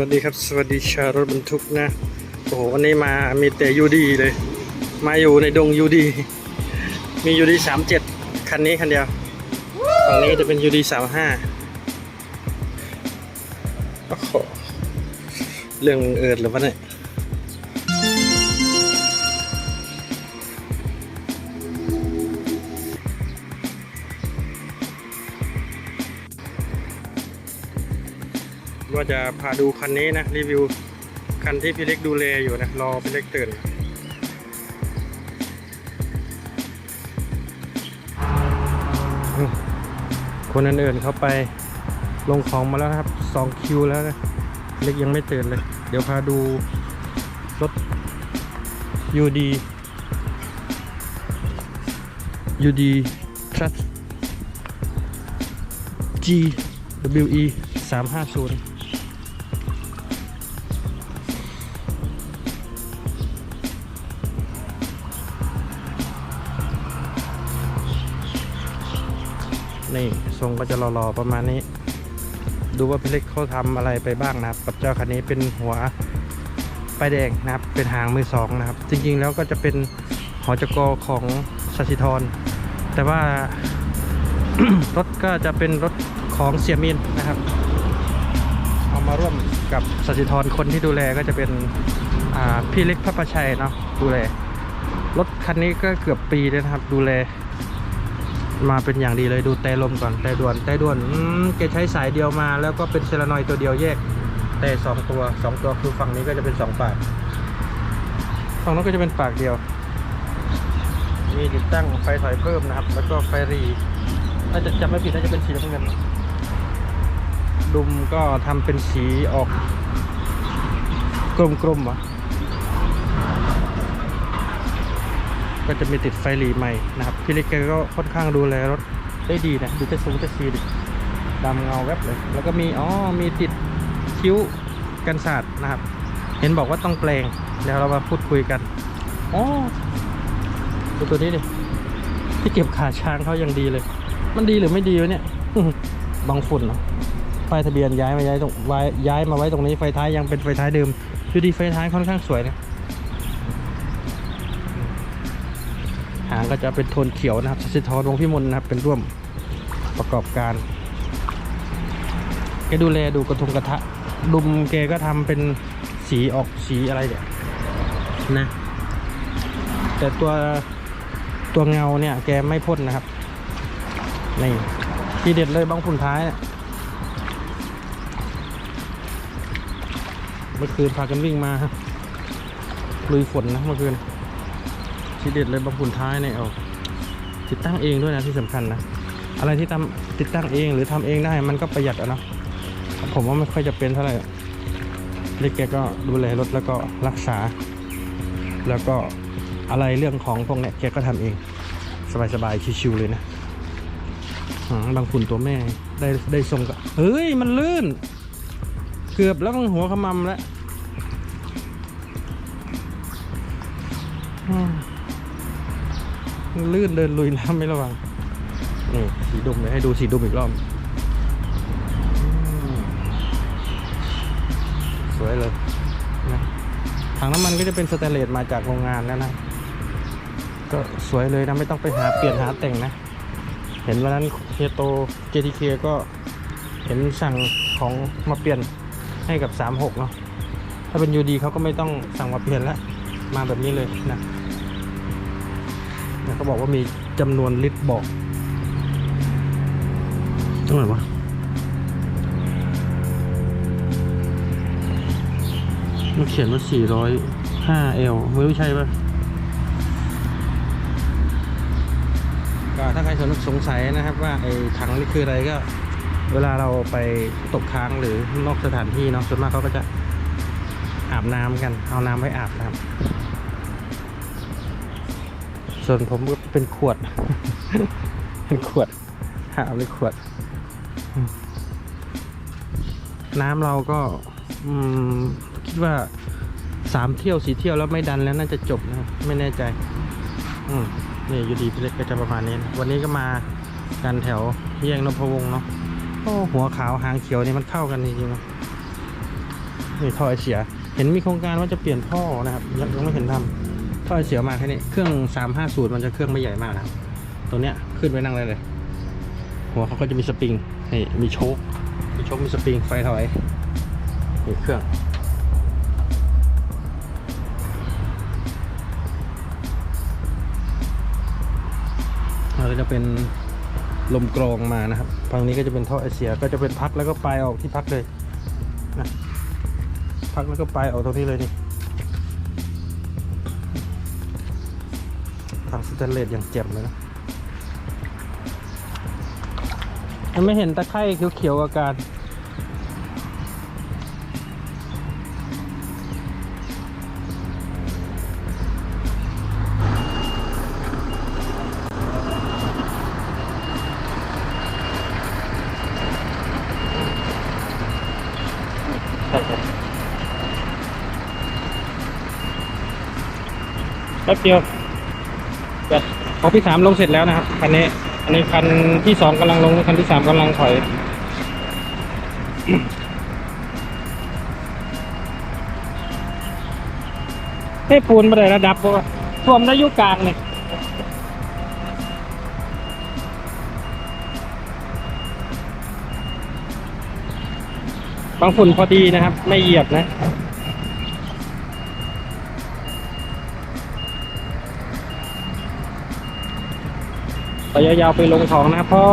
วัสดีครับ สวัสดีชาวรถบรรทุกนะ โอ้โหวันนี้มามีแต่ยูดีเลย มาอยู่ในดงยูดี มียูดีสามเจ็ดคันนี้คันเดียวฝั่งนี้จะเป็นยูดีสามห้าโอ้โหเรื่องเอิดหรือวะเนี่ย ว่าจะพาดูคันนี้นะรีวิวคันที่พี่เล็กดูแลอยู่นะรอพี่เล็กตื่นคนอื่นๆเขาไปลงของมาแล้วครับ2คิวแล้วนะเล็กยังไม่ตื่นเลย เดี๋ยวพาดูรถ UD UD Trust G WE 350 ทรงก็จะรอๆประมาณนี้ ดูว่าพี่เล็กเขาทำอะไรไปบ้างนะครับ กับเจ้าคันนี้เป็นหัวป้ายแดงนะครับ เป็นหางมือสองนะครับ จริงๆแล้วก็จะเป็นหอจกของสัชิธรแต่ว่ารถก็จะเป็นรถของเสียมินนะครับเอามาร่วมกับสัชิธรคนที่ดูแลก็จะเป็นพี่เล็กพระประชัยเนาะดูแลรถคันนี้ก็เกือบปีแล้วนะครับ ดูแล มาเป็นอย่างดีเลยดูแต่ลมก่อนแต่ด่วนแต่ด่วนอืมแกใช้สายเดียวมา แล้วก็เป็นเซรานอยตัวเดียวแยก แต่สองตัวสองตัวคือฝั่งนี้ก็จะเป็นสองปากฝั่งนั้นก็จะเป็นปากเดียว มีติดตั้งไฟถอยเพิ่มนะครับ แล้วก็ไฟรีน่าจะจำไม่ผิดน่าจะเป็นสีน้ำเงินดุมก็ทำเป็นสีออกกลมๆอะ ก็จะมีติดไฟหลีใหม่นะครับพี่เล็กแกก็ค่อนข้างดูแลรถได้ดีนะดูจะสูงจะซีดิดำเงาแวบเลย แล้วก็มีอ๋อมีติดคิ้วกันสาดนะครับ เห็นบอกว่าต้องแปลงเดี๋ยวเรามาพูดคุยกันอ๋อดูตัวนี้ดิที่เก็บขาช้างเขายังดีเลย มันดีหรือไม่ดีวะเนี่ยบางฝุ่นเนาะป้ายทะเบียนย้ายมาย้ายตรงไว้ย้ายมาไว้ตรงนี้ไฟท้ายยังเป็นไฟท้ายเดิมคือดีไฟท้ายค่อนข้างสวยนะางก็จะเป็นโทนเขียวนะครับสิทธรวงพิมลนะครับเป็นร่วมประกอบการแกดูแลดูกระทงกระทะดุมแกก็ทำเป็นสีออกสีอะไรเนี่ยนะแต่ตัวตัวเงาเนี่ยแกไม่พ่นนะครับนี่ทีเด็ดเลยบ้างฝุ่นท้ายเนี่ยเมื่อคืนพากันวิ่งมาฮะลุยฝนนะเมื่อคืน ทีเด็ดเลยบางฝุ่นท้ายเนี่ยเอาติดตั้งเองด้วยนะที่สำคัญนะอะไรที่ทำติดตั้งเองหรือทำเองได้มันก็ประหยัดอะนะผมว่าไม่ค่อยจะเป็นเท่าไหร่เล็กแกก็ดูแลรถแล้วก็รักษา แล้วก็อะไรเรื่องของพวกเนี้ยแกก็ทำเอง สบายๆชิวๆเลยนะบางฝุ่นตัวแม่ได้ได้ทรงก็เฮ้ยมันลื่น เกือบแล้วมันหัวขมำแล้ว ลื่นเดินลุยน้ำไม่ระวัง นี่สีดุมเลยให้ดูสีดุมอีกรอบ สวยเลยนะถังน้ำมันก็จะเป็นสแตนเลสมาจากโรงงานแล้วนะ ก็สวยเลยนะไม่ต้องไปหาเปลี่ยนหาแต่งนะ เห็นวันนั้นเฮียโต JTK ก็เห็นสั่งของมาเปลี่ยนให้กับ 36 เนาะ ถ้าเป็น UD เขาก็ไม่ต้องสั่งมาเปลี่ยนแล้ว มาแบบนี้เลยนะ เขาบอกว่ามีจำนวนลิตรบอกตรงไหนวะมันเขียนว่า 405 L ไม่ใช่ปะก็ถ้าใครสงสัยนะครับว่าไอ้ถังนี่คืออะไรก็ เวลาเราไปตกค้างหรือนอกสถานที่เนาะส่วนมากเขาก็จะอาบน้ำกัน เอาน้ำไว้อาบนะครับ ส่วนผมก็เป็นขวด เป็นขวดหาเป็นขวด น้ำเราก็คิดว่าสามเที่ยวสี่เที่ยวแล้วไม่ดันแล้วน่าจะจบนะ ไม่แน่ใจ อืมนี่อยู่ดีพี่เล็กก็จะประมาณนี้นะวันนี้ก็มากันแถวแยกนพวงเนาะโอ้หัวขาวหางเขียวนี่มันเข้ากันจริงๆเนอะนี่ท่อไอเสีย เห็นมีโครงการว่าจะเปลี่ยนท่อนะครับยังยังไม่เห็นทำ ท่อไอเสียมาแค่นี้ เครื่อง 350 มันจะเครื่องไม่ใหญ่มากนะครับ ตัวเนี้ยขึ้นไปนั่งได้เลย หัวเขาก็จะมีสปริงนี่มีโชคมีโชคมีสปริงไฟถอยนี่เครื่องเราจะเป็นลมกรองมานะครับฝั่งนี้ก็จะเป็นท่อไอเสียก็จะเป็นพักแล้วก็ปลายออกที่พักเลยนะพักแล้วก็ปลายออกตรงนี้เลยนี่ ตนเลสอย่างแจ่มเลยนะมันไม่เห็นตะไคร่เขียวๆอาการแป๊บเดียว ของพี่สามลงเสร็จแล้วนะครับคันนี้อันนี้คันที่สองกำลังลงคันที่สามกำลังถอยเฮ้ปูนมาได้ระดับบ่วะท่วมได้ยุกลางเนี่ยบางฝุ่นพอดีนะครับ ไม่เหยียบนะ ระยะยาวไปลงของนะครับเพราะ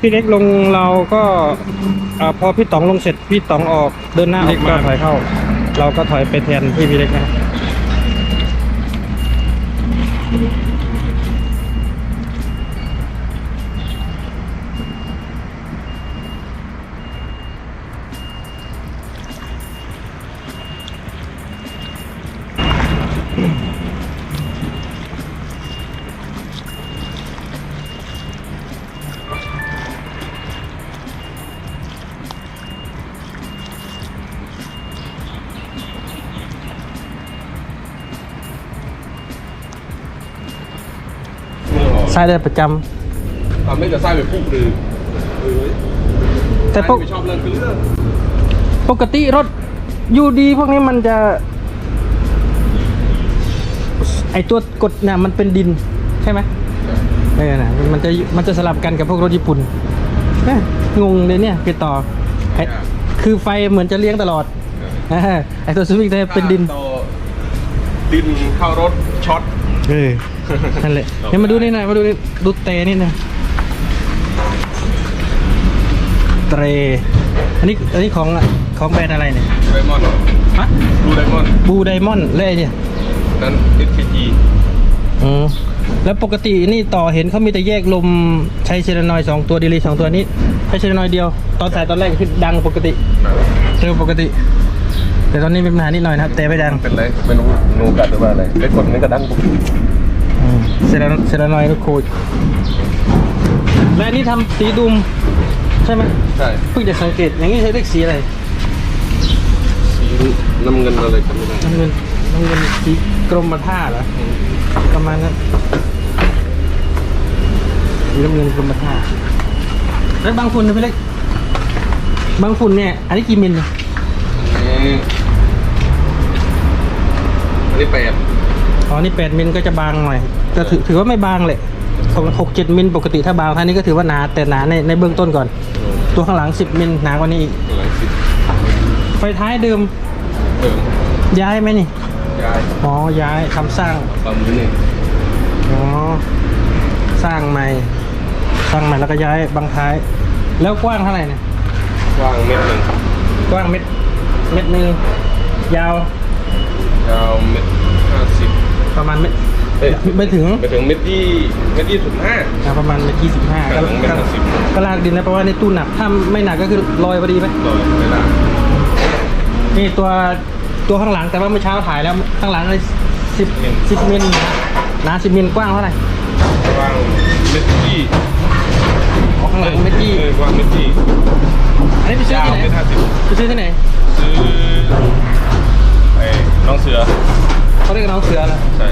พี่เล็กลงเราก็พอพี่ต๋องลงเสร็จพี่ต๋องออกเดินหน้าออกก็ถอยเข้า เราก็ถอยไปแทนพี่พี่เล็กนะครับ ใช้ได้ประจำ ทำให้จะไส้เป็นผู้หรือเออแต่ปกไม่ชอบเรื่องคือเรื่องปกติรถยูดีพวกนี้มันจะ ไอตัวกดเนี่ยมันเป็นดินใช่ไหมเออนะมันจะมันจะสลับกันกับพวกรถญี่ปุ่นเอ๊ะงงเลยเนี่ยพี่ต่อไอ้คือไฟเหมือนจะเลี้ยงตลอดเออไอตัวสวิงเนี่ยเป็นดินต่อดินเข้ารถช็อต เออนั่นแหละเดี๋ยวมาดูนี่หน่อยมาดูนี่ดูเตนี่หนะเตรอันนี้อันนี้ของของแบรนด์อะไรเนี่ยไดมอนด์ฮะดูไดมอนด์บูไดมอนด์และไอ้เนี่ยนั้น SKG อืมแล้วปกตินี่ต่อเห็นเขามีแต่แยกลมใช้เซรานอยด์สองตัวดีลีสองตัวนี้ใช้เซรานอยด์เดียว ตอนสายตอนแรกคือดังปกติเร็วปกติ แต่ตอนนี้มีปัญหานิดหน่อยนะครับแต่ไม่ดังเป็นไรไม่รู้นูกัดหรือว่าอะไรเล็กคนนี้กระดังปุ๊บอืมเซรานเซรานอยด์นุโคดและอันนี้ทำสีดุมใช่ไหมใช่เพิ่งจะสังเกตอย่างนี้ใช้เรียกสีอะไรสีน้ำเงินอะไรกันไม่ได้น้ำเงินน้ำเงินสีกรมท่าเหรอประมาณนั้นสีน้ำเงินกรมท่าแล้วบางฝุ่นนะพี่เล็กบางฝุ่นเนี่ยอันนี้กี่มิลเนี่ยอั นนี้อันนี้แปดอ๋อ นี่แปดมิลก็จะบางหน่อย แต่ถือถือว่าไม่บางเลยหกเจ็ดมิลปกติถ้าบางท่านี้ก็ถือว่าหนา แต่หนาในในเบื้องต้นก่อน ตัวข้างหลังสิบมิลหนากว่านี้อีก หลายสิบไฟท้ายเดิม เติมย้ายไหมนี่ ย้ายอ๋อ ย้ายทำสร้างตามมือหนึ่งอ๋อ สร้างใหม่ สร้างใหม่แล้วก็ย้ายบางท้าย แล้วกว้างเท่าไหร่เนี่ย กว้างเมตรหนึ่งกว้างเม็ดเม็ดหนึ่งยาว ยาวเมตรห้าสิบประมาณเม็ดเอ้ยไม่ถึงไปถึงเมตรยี่เมตรยี่สิบห้า อ่าประมาณเม็ดยี่สิบห้าครัก็บเม็ดห้าสิบ ก็ลากดินแล้วเพราะว่าในตู้หนักถ้าไม่หนักก็คือลอยพอดีไหมต่อเวลานี่ตัวตัวข้างหลังแต่ว่าเมื่อเช้าถ่ายแล้วข้างหลังเลยสิบสิบมิลหนาสิบมิลกว้างเท่าไหร่กว้างเมตรยี่อ๋อข้างหลังเม็ดยี่ออกว้างเมตรยี่อันนี้ไปซื้อยาวที่ไหนเมตรห้าสิบไปซื้อที่ไหนซื้อไอ้ น้องเสือเขาเรียกน้องเสือเหรอใช่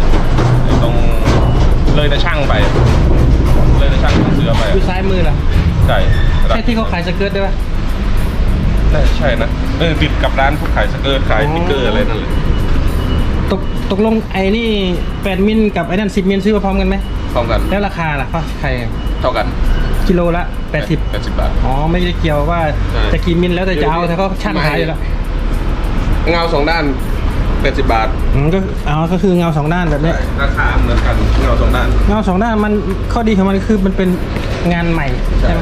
ไอ้ตรงเลยแต่ช่างไป เลยแต่ช่างน้องเสือไปอยู่ซ้ายมือเหรอใช่ใช่ที่เขาขายสเกิร์ตได้ปะน่าจะใช่นะเออติดกับร้านพวกขายสเกิร์ตขายสติ๊กเกอร์อะไรนั่นเลยตกตกลงไอ้นี่แปดมิลกับไอ้นั่นสิบมิลซื้อมาพร้อมกันไหมเท่ากันแล้วราคาล่ะเขาใครเท่ากันกิโลละแปดสิบแปดสิบบาทอ๋อไม่ได้เกี่ยวว่าใช่จะกี่มิลแล้วแต่จะเอาแต่เขาช่างขายอยู่แล้วเงาสองด้าน แปดสิบบาทอืมก็เอาก็คือเงาสองด้านแบบนี้ ราคาเหมือนกันเงาสองด้าน เงาสองด้านมันข้อดีของมันคือมันเป็นงานใหม่ใช่ใช่ไหม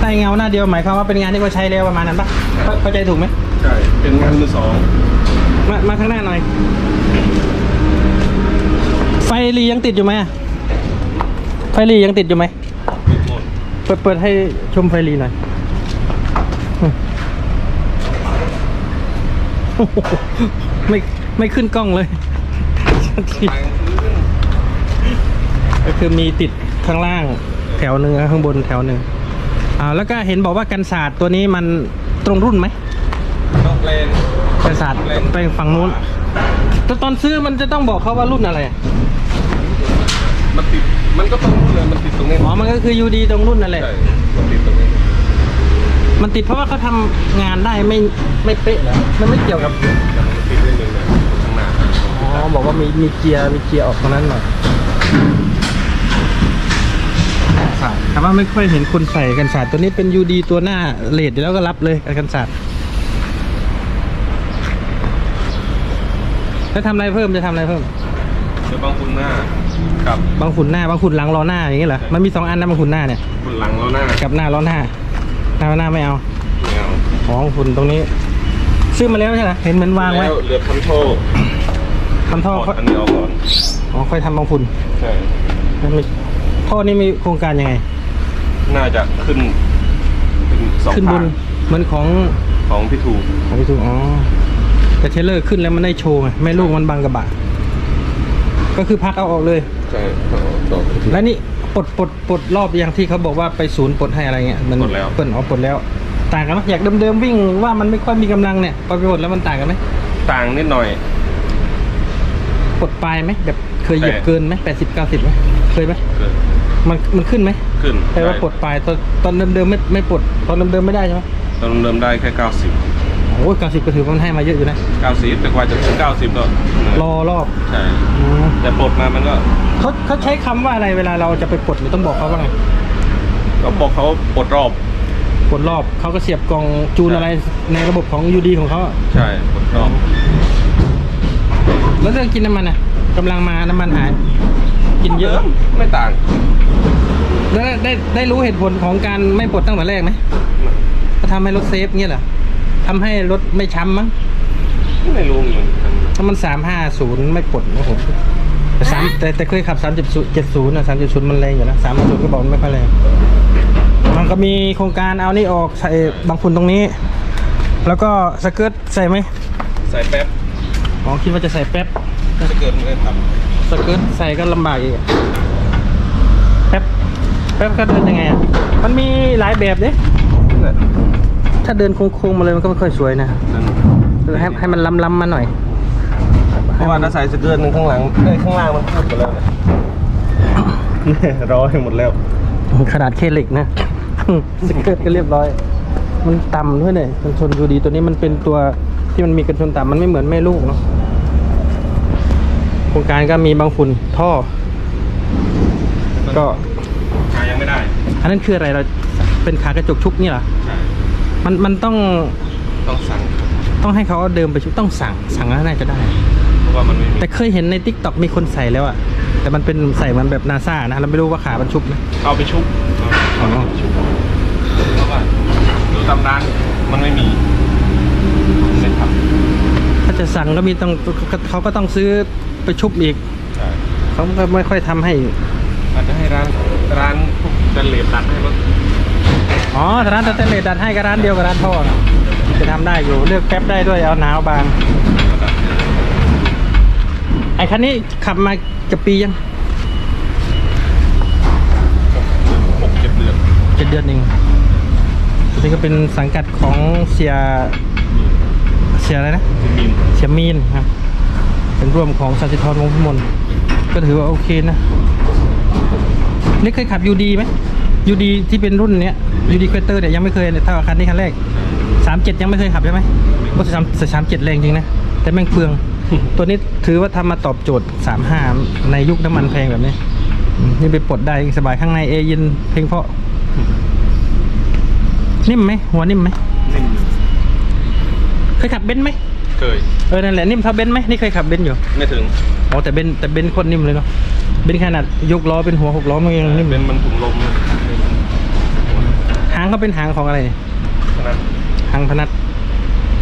ถ้าเงาหน้าเดียวหมายความว่าเป็นงานที่เขาใช้แล้วประมาณนั้นปะเข้าเข้าใจถูกไหมใช่ เป็นงานมือสองมามาข้างหน้าหน่อย ไฟรียังติดอยู่ไหมอะไฟรียังติดอยู่ไหม ติดหมดเปิดเปิดให้ชมไฟรีหน่อยอืมโอ้โหไม่ ไม่ขึ้นกล้องเลยก็คือมีติดข้างล่างแถวหนึ่งข้างบนแถวหนึ่งอ่าแล้วก็เห็นบอกว่ากันศาสตร์ตัวนี้มันตรงรุ่นไหมต้องเลนกันศาสตร์ไปฝั่งนู้นแต่ตอนซื้อมันจะต้องบอกเขาว่ารุ่นอะไรอะมันติดมันก็ตรงนู้นเลยมันติดตรงนี้อ๋อมันก็คือยูดีตรงรุ่นนั่นแหละใช่มันติดตรงนี้มันติดเพราะว่าเขาทำงานได้ไม่ไม่เป๊ะเหรอมันไม่เกี่ยวกับ บอกว่ามีมีเกียร์มีเกียร์ออกตรงนั้นหน่อยแต่ว่าไม่ค่อยเห็นคนใส่กันศาสตร์ตัวนี้เป็นยูดีตัวหน้าเลดแล้วก็รับเลยกันศาสตร์จะทำอะไรเพิ่มจะทำอะไรเพิ่มเดี๋ยวบางคุณหน้ากับบางขุนหน้าบางขุนหลังล้อหน้าอย่างเงี้ยเหรอมันมีสองอันนะบางขุนหน้าเนี่ยคุณหลังแล้วหน้ากับหน้าล้อหน้าหน้าล้อหน้าไม่เอาไม่เอาอ๋อบางขุนตรงนี้ ซื้อมาแล้วใช่ไหมเห็นเหมือนวางไว้แล้วเหลือพันโท ทำท่อถอดอันนี้ออกก่อนอ๋อค่อยทำบางขุนใช่แล้วมีท่อนี้มีโครงการยังไง น่าจะขึ้นเป็นสองขึ้นบทางนเหมือนของของพี่ทูของพี่ถูกอ๋อแต่เทรลเลอร์ขึ้นแล้วมันได้โชว์ไงไม่ลูกมันบังกระบะ ก็คือพักเอาออกเลย ใช่เอาต่อ แล้วนี่ปลดปลดปลดรอบอย่างที่เขาบอกว่าไปศูนย์ปลดให้อะไรเงี้ยมันปลดแล้ว เปิดอ๋อปลดแล้ว ต่างกันไหมอยากเดิมๆวิ่งว่ามันไม่ค่อยมีกำลังเนี่ยพอไปปลดแล้วมันต่างกันไหมต่างนิดหน่อย ปลดปลายไหมแบบเคยเหยียบแต่เกินไหมแปดสิบเก้าสิบไหมเคยไหมเกินมันมันขึ้นไหมขึ้นแต่ว่าปลดปลายตอนตอนเดิมๆไม่ไม่ปลดตอนเดิมๆไม่ได้ใช่ไหมตอนเริ่มได้แค่เก้าสิบโอ้เก้าสิบก็ถือว่ามันให้มาเยอะอยู่นะเก้าสิบแต่กว่าจะถึงเก้าสิบก็เหนื่อยรอรอบใช่อืมแต่ปลดมามันก็เขาเขาใช้คำว่าอะไรเวลาเราจะไปปลดหรือต้องบอกเขาว่าไงก็บอกเขาปลดรอบปลดรอบเขาก็เสียบกล่องจูนอะไรในระบบของยูดีของเขาอะใช่ปลดรอบ แล้วเรื่องกินน้ำมันอะกำลังมาน้ำมันหาย กินเยอะ ไม่ต่าง แล้วได้ได้ได้รู้เหตุผลของการไม่ปลดตั้งแต่แรกไหมก็ทำให้รถเซฟเงี้ยเหรอทำให้รถไม่ช้ำมั้งไม่รู้เหมือนกันถ้ามันสามห้าศูนย์ไม่ปลดโอ้โหแต่สามแต่แต่เคยขับสามเจ็ดศูนย์เจ็ดศูนย์นะสามเจ็ดศูนย์มันแรงอยู่นะสามศูนย์ก็บอกมันไม่ค่อยแรงมันก็มีโครงการเอานี่ออกใส่บางฝุ่นตรงนี้ แล้วก็สเกิร์ตใส่ไหม ใส่แป๊บ อ๋อคิดว่าจะใส่แป๊บจะเกิดไม่ได้ทสเกิร์ตใส่ก็ลำบากอีกอะแป๊บแป๊บก็เดินยังไงอะมันมีหลายแบบเด้ำเนี่ยถ้าเดินโค้งๆมาเลยมันก็ไม่ค่อยสวยนะนั่นคือให้ให้มันล้ำๆมาหน่อย เพราะว่าถ้าใส่สเกิร์ตหนึ่งข้างหลังเอ้ยข้างล่างมันพูดหมดแล้วเนี่ยเนี่ยร้อยหมดแล้ว ขนาดเคเหล็กนะ สเกิร์ตก็เรียบร้อย มันต่ำด้วยเนี่ยกันชนยูดีตัวนี้มันเป็นตัว ที่มันมีกันชนต่ำมันไม่เหมือนแม่ลูกเนาะโครงการก็มีบางฝุ่นท่อ ก็หายังไม่ได้ อันนั้นคืออะไรเราเป็นขากระจกชุบนี่เหรอใช่มันมันต้องต้องสั่งต้องให้เขาเอาเดิมไปชุบต้องสั่งสั่งแล้วน่าจะได้ เพราะว่ามันไม่มีแต่เคยเห็นในทิกตอกมีคนใส่แล้วอะแต่มันเป็นใส่เหมันแบบนาซานะเราไม่รู้ว่าขามันชุบไหมเอาไปชุบเอาไปชุบเพราะว่าดูตำร้านมันไม่มีไม่ทถ้า จะสั่งก็มีต้องเขาก็ต้องซื้อไปชุบอีกำใช่เขาก็ไม่ค่อยทำให้อาจจะให้ร้านร้านพวกเจเลดตัดให้มั้งอ๋อแต่ร้านสเตนเลสดัดให้กับร้านเดียวกับร้านท่อนะจะทำได้อยู่เลือกแป๊บได้ด้วยเอาหนาวบางไอ้คันนี้ขับมาจะปียังหกเจ็ดเดือนเจ็ดเดือนเองตัวนี้ก็เป็นสังกัดของเสียเสียอะไรนะ มีมเสียมีนครับเป็นร่วมของสันติธรวงศ์พิมลก็ถือว่าโอเคนะนี่เคยขับยูดีไหมยูดีที่เป็นรุ่นเนี้ยยูดีเควเตอร์เนี่ยยังไม่เคยเลยเท่ากับคันนี้คันแรกสามเจ็ดยังไม่เคยขับใช่ไหมว่าสามสามเจ็ดแรงจริงนะ แต่แม่งเปลือง ตัวนี้ถือว่าทำมาตอบโจทย์สามห้าในยุคน้ำมันแพงแบบนี้อืมนี่ไปปลดได้สบายข้างในเอเย็นเพลงเพราะ นิ่มไหมหัวนิ่มไหมนิ่มเคยขับเบนซ์ไหม เคย เออนั่นแหละนิ่มเท่าเบนซ์ไหมนี่เคยขับเบนซ์อยู่ไม่ถึงอ๋อแต่เบนซ์แต่เบนซ์โคตรนิ่มเลยเนาะเบนซ์ขนาดยกล้อเป็นหัวหกล้อมันยังนิ่มเป็นมันถุงลมนะหางเขาเป็นหางของอะไรเนี่ยฉะนั้นหางพนัด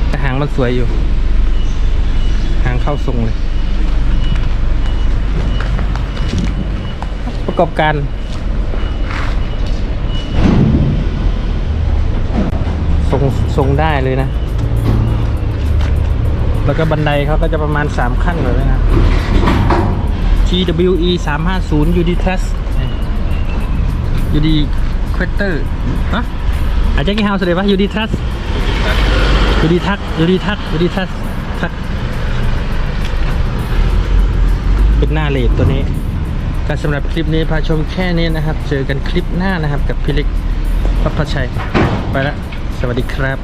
แต่หางมันสวยอยู่ หางเข้าทรงเลย ประกอบการ ทรงทรงได้เลยนะ แล้วก็บันไดเขาก็จะประมาณ 3 ขั้นเลยนะ TWE 350 UD Trust UD Quater ฮะอาจจะกี่เฮาส์เลยปะ UD Trust ยูดีทักยูดีทักยูดีทักทักเป็นหน้าเลดตัวนี้ก็สำหรับคลิปนี้พาชมแค่นี้นะครับ เจอกันคลิปหน้านะครับกับพี่เล็กพัพชัย ไปละ สวัสดีครับ